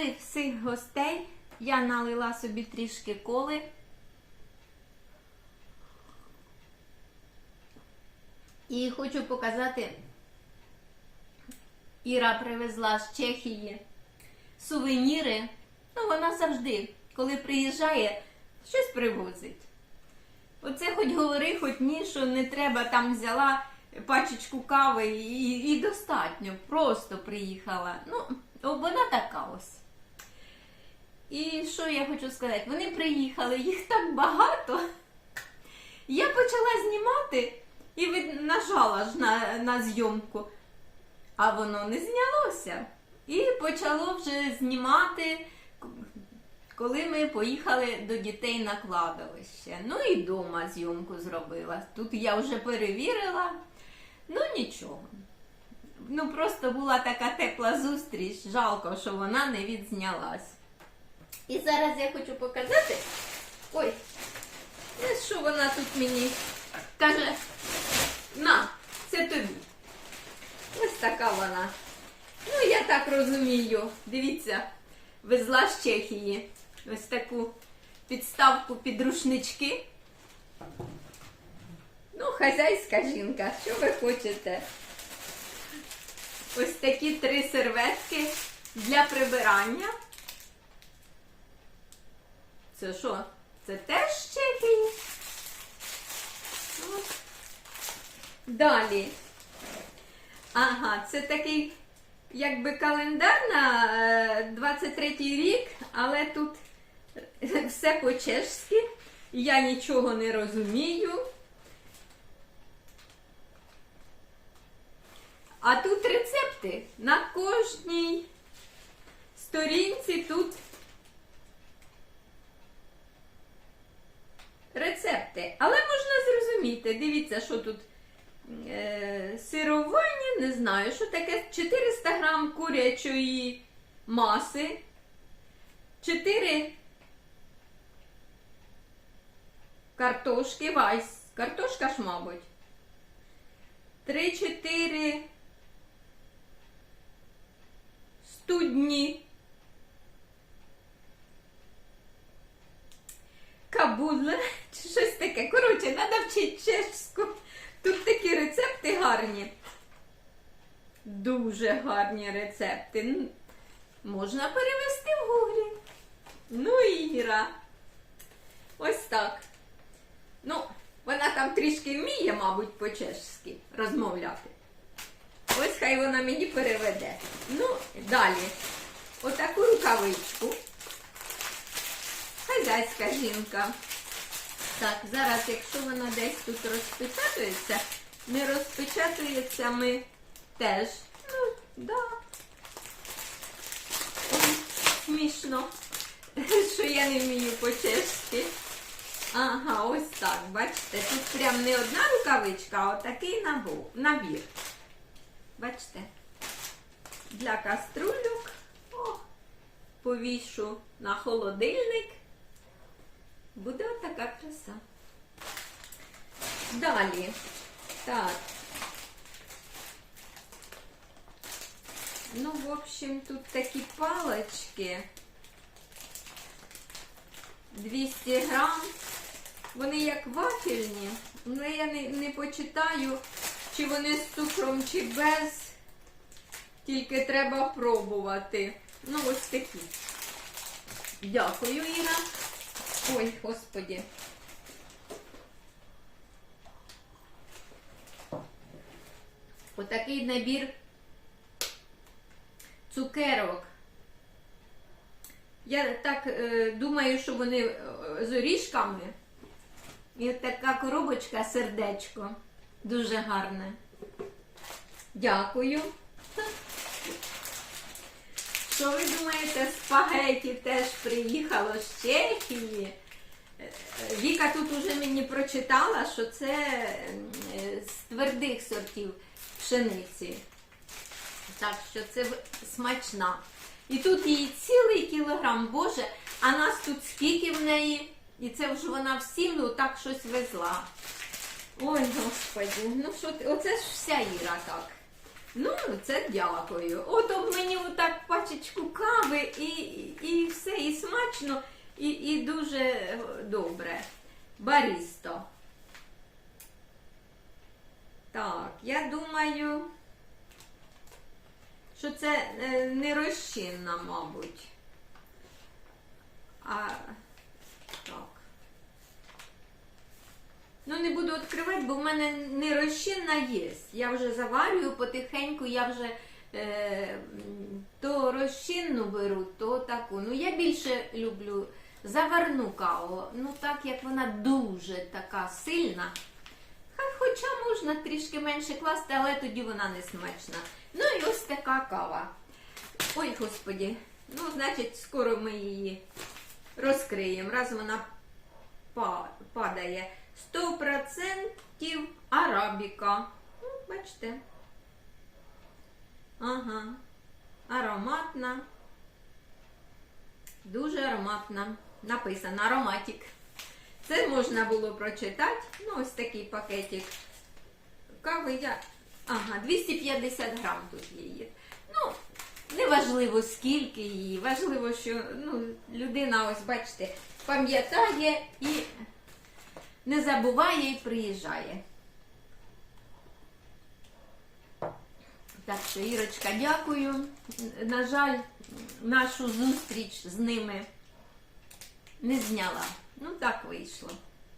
Запросили всіх гостей. Я налила собі трішки коли. І хочу показати, Іра привезла з Чехії сувеніри. Ну, вона завжди, коли приїжджає, щось привозить. Оце хоч говори, хоч ні, що не треба там взяла пачечку кави і, і достатньо. Просто приїхала. Ну, вона така ось. І що я хочу сказати? Вони приїхали, їх так багато. Я почала знімати і нажала ж на, на зйомку, а воно не знялося. І почало вже знімати, коли ми поїхали до дітей на кладовище. Ну і вдома зйомку зробила. Тут я вже перевірила, ну нічого. Ну просто була така тепла зустріч, жалко, що вона не відзнялась. І зараз я хочу показати. Ой, е, що вона тут мені каже, на, це тобі. Ось така вона. Ну, я так розумію. Дивіться, везла з Чехії ось таку підставку під рушнички. Ну, хазяйська жінка, що ви хочете? Ось такі три серветки для прибирання. Це що? Це теж з От. Далі. Ага, це такий якби календар на е, 23-й рік, але тут все по-чешськи. Я нічого не розумію. А тут рецепти. На кожній сторінці тут рецепти. Але можна зрозуміти. Дивіться, що тут е, сирування, не знаю, що таке? 400 грам курячої маси, 4 картошки, вайс, картошка ж, мабуть. 3-4 студні. Кабудле, чи щось таке. Коротше, чешську. Тут такі рецепти гарні. Дуже гарні рецепти. Можна перевести в гуглі. Ну, Іра. Ось так. Ну, вона там трішки вміє, мабуть, по-чешськи розмовляти. Ось хай вона мені переведе. Ну, далі. Отаку рукавичку. Хазяйська жінка. Так, зараз, якщо вона десь тут розпечатується, не розпечатується ми теж. Ну, да. Ой, смішно, що я не вмію по-чешки. Ага, ось так, бачите, тут прям не одна рукавичка, а отакий набір. Бачите? Для каструлюк. О, повішу на холодильник. Буде така краса. Далі. Так. Ну, в общем, тут такі палочки. 200 грам. Вони як вафельні, але я не, не почитаю, чи вони з цукром, чи без. Тільки треба пробувати. Ну, ось такі. Дякую, Іра. Ой, господі. Отакий набір цукерок. Я так е, думаю, що вони е, з оріжками. І така коробочка сердечко. Дуже гарне. Дякую. Що ви думаєте, спагеті теж приїхало з Чехії? Віка тут уже мені прочитала, що це е, з твердих сортів пшениці. Так що це смачна. І тут її цілий кілограм, Боже, а нас тут скільки в неї? І це вже вона всім ну, так щось везла. Ой, господи, ну що ти, оце ж вся Іра так. Ну, це дякую. От об мені отак пачечку кави і, і все, і смачно, і, і дуже добре. Барісто. Так, я думаю, що це е, не розчинна, мабуть. А так. Ну, не буду відкривати, бо в мене не розчинна є. Я вже заварюю потихеньку, я вже е, то розчинну беру, то таку. Ну, я більше люблю заварну каву. Ну, так як вона дуже така сильна. Хоча можна трішки менше класти, але тоді вона не смачна. Ну і ось така кава. Ой, господі. Ну, значить, скоро ми її розкриємо. Раз вона падає. 100% арабіка. Ну, бачите. Ага. Ароматна. Дуже ароматна. Написано ароматик. Це можна було прочитати. Ну, ось такий пакетик. Кави я. Ага, 250 грам тут її. Ну, не важливо скільки її. Важливо, що ну, людина, ось бачите, пам'ятає і не забуває і приїжджає. Так що, Ірочка, дякую. На жаль, нашу зустріч з ними не зняла. Ну, так вийшло.